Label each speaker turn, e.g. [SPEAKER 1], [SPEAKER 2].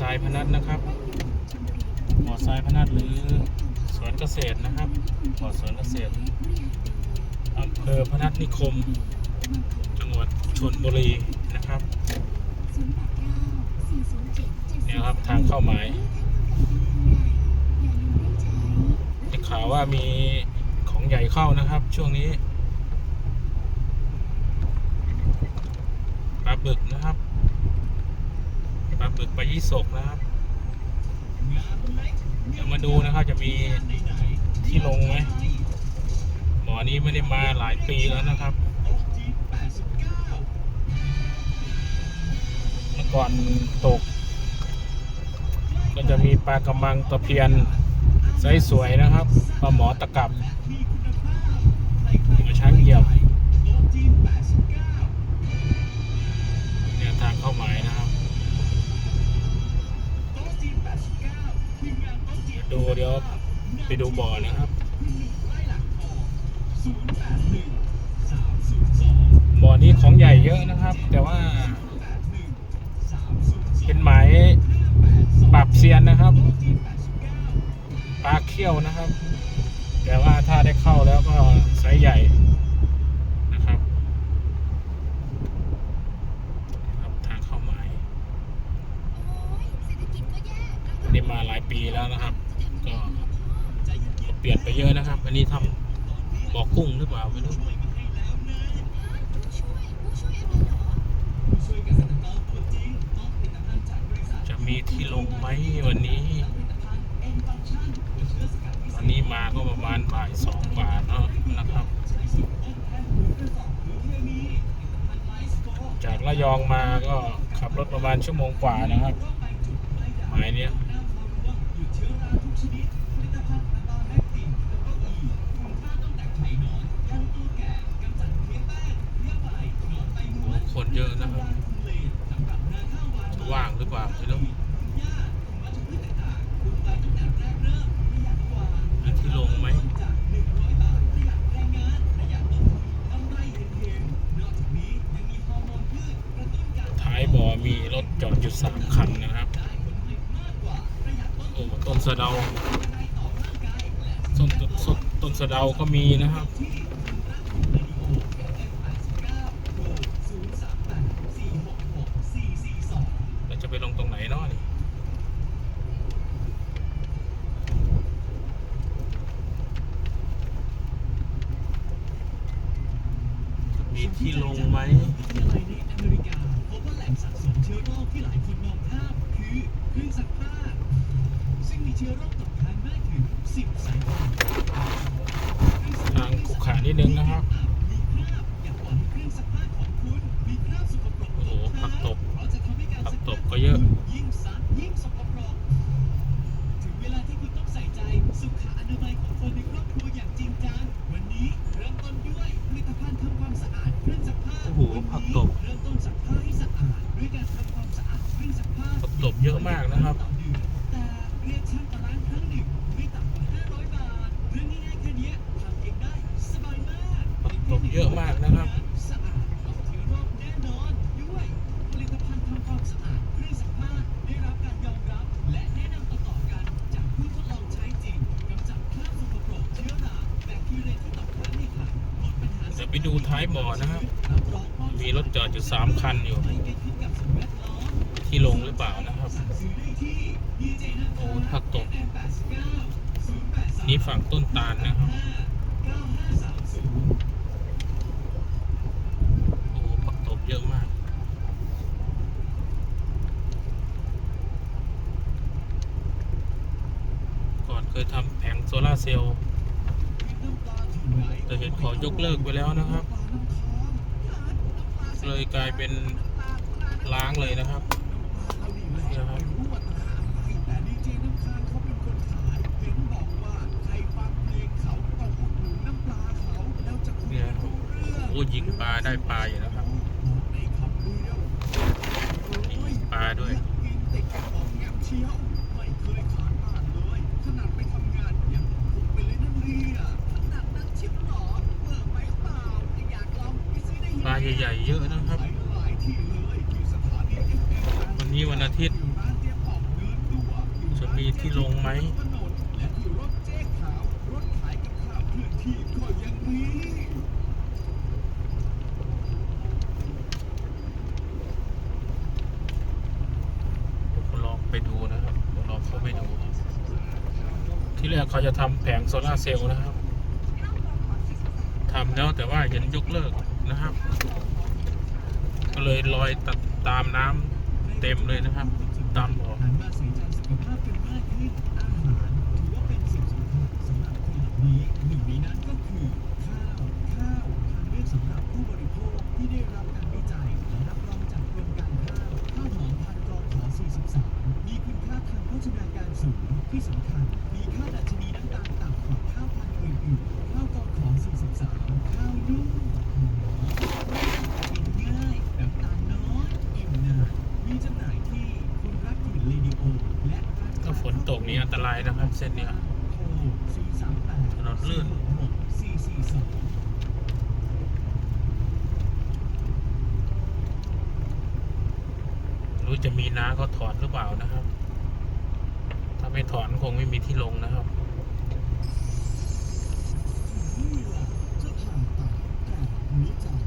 [SPEAKER 1] ทรายพนัสนะครับบ่อทรายพนัสหรือสวนเกษตรนะครับบ่อสวนเกษตรอำเภอพนัสนิคม จังหวัดชนบุรีนะครับเนี่ยครับทางเข้าหมายได้ข่าวว่ามีของใหญ่เข้านะครับ ช่วงนี้ปลาบึกนะครับ ปลาบึกปลายี่สกนะครับเดี๋ยวมาดูนะครับจะมีที่ลงไหมหมอนี้ไม่ได้มาหลายปีแล้วนะครับเมื่อก่อนตก ก็จะมีปลากระมังตะเพียนไซส์สวยนะครับปลาหมอตะกับหัวช้างเหยียบเนี่ยทางเข้าหมาย ดี๋ยวดูเดี๋ยวไปดูบ่อนะครับ บ่อนี้ของใหญ่เยอะนะครับ แต่ว่า เป็นหมายปรับเซียนนะครับปลาเขี้ยวนะครับ แต่ว่าถ้าได้เข้าแล้วก็ไซส์ใหญ่นะครับครับทางเข้าหมายนี่มาหลายปีแล้วนะครับ ก็เปลี่ยนไปเยอะนะครับ อันนี้ทำบ่อกุ้งหรือเปล่าไม่รู้จะมีที่ลงไหมวันนี้วันนี้มาก็ประมาณบ่ายสองกว่าเนาะนะครับจากระยองมาก็ขับรถประมาณชั่วโมงกว่านะครับ หมายเนี้ย คนเยอะนะครับ ว่างหรือเปล่าไม่รู้มีที่ลงไหมท้ายบ่อมีรถจอดอยู่สามคันนะครับ ต้นสะเดาต้นต้นต้นสะเดาก็มีนะครับเราจะไปลงตรงไหนเนาะนี่มีที่ลงไหม
[SPEAKER 2] ในอเมริกาพบว่าแหล่งสะสมเชื้อโรคที่หลายคนมองข้ามคือเครื่องซักผ้า ซึ่งมีเชื้อโรคตกค้างมากถึง 10 สายพันธุ์
[SPEAKER 1] ทางขุขระนิดนึงนะครับ
[SPEAKER 2] ไปดูท้ายบ่อนะ
[SPEAKER 1] ครับ มีรถจอดอยู่สามคันอยู่ ที่ลงหรือเปล่านะครับ
[SPEAKER 2] ซื้อได้ที่ DJ นะ
[SPEAKER 1] โอ้ผักตบ
[SPEAKER 2] 89
[SPEAKER 1] นี่ฝั่งต้นตาลนะครับ โอ้ผักตบเยอะมากก่อนเคยทำแผงโซลาร์เซลล์ แต่เห็นขอยกเลิกไปแล้วนะครับ เลยกลายเป็นล้างเลยนะครับนี่ยครับ
[SPEAKER 2] แต่ดีเจน้ำค้างเขาเป็นคนขายเห็นบอกว่าใครฟังเพลงเขาต้องอุดหนุนน้ำปลาเขาแล้วจะคุย
[SPEAKER 1] เนี่ย
[SPEAKER 2] รู้เรื่อง
[SPEAKER 1] โอ้ยิงปลาได้ปลาอยู่นะครับ
[SPEAKER 2] ยิ
[SPEAKER 1] งปลาด้วย
[SPEAKER 2] ไม่เคยขาดบ้านเลยขนาดไปทำงานยังพุกไปเลยนั่นเรีย
[SPEAKER 1] ใหญ่ ๆ เยอะนะครับ วันนี้วันอาทิตย์
[SPEAKER 2] จ๊ป๋อง
[SPEAKER 1] มีที่ลงไหม
[SPEAKER 2] ลอง
[SPEAKER 1] ไปดูนะครับลองเขาไปดู ที่แรกเขาจะทำแผงโซลาร์เซลล์นะครับทำแล้วแต่ว่าเห็นยกเลิก นะครับ ก็เลยลอยตัดตามน้ำเต็มเลยนะครับ ตามบ่อ
[SPEAKER 2] กอาหารถือว่าเป็นสิ่งสำคัญสำหรับคนเหล่านี้หนึ่งในนั้นก็คือข้าวข้าวทางเลือกสำหรับผู้บริโภคที่ได้รับการวิจัยและรับรองจากกรมการข้าวข้าวหอมพันกรขอ43มีคุณค่าทางโภชนาการสูงที่สำคัญมีค่าดัชนีน้ำตาลต่ำกว่าข้ ข้าวพันธุ์อื่นๆข้าวกรขอ43ข้าวนุ่มหอมกินง่ายน้ำตาลน้อยอิ่มนานมีจำหน่ายที่คุณรักถิ่นเรดิโอและร้าน
[SPEAKER 1] ถ้าฝนตกนี่อันตรายนะครับ เส้นเนี้ย
[SPEAKER 2] โทร038
[SPEAKER 1] ถนนลื่น
[SPEAKER 2] 466 442
[SPEAKER 1] รู้จะมีน้าเขาถอนหรือเปล่านะครับ ถ้าไม่ถอนคงไม่มีที่ลงนะครับ
[SPEAKER 2] แต่หั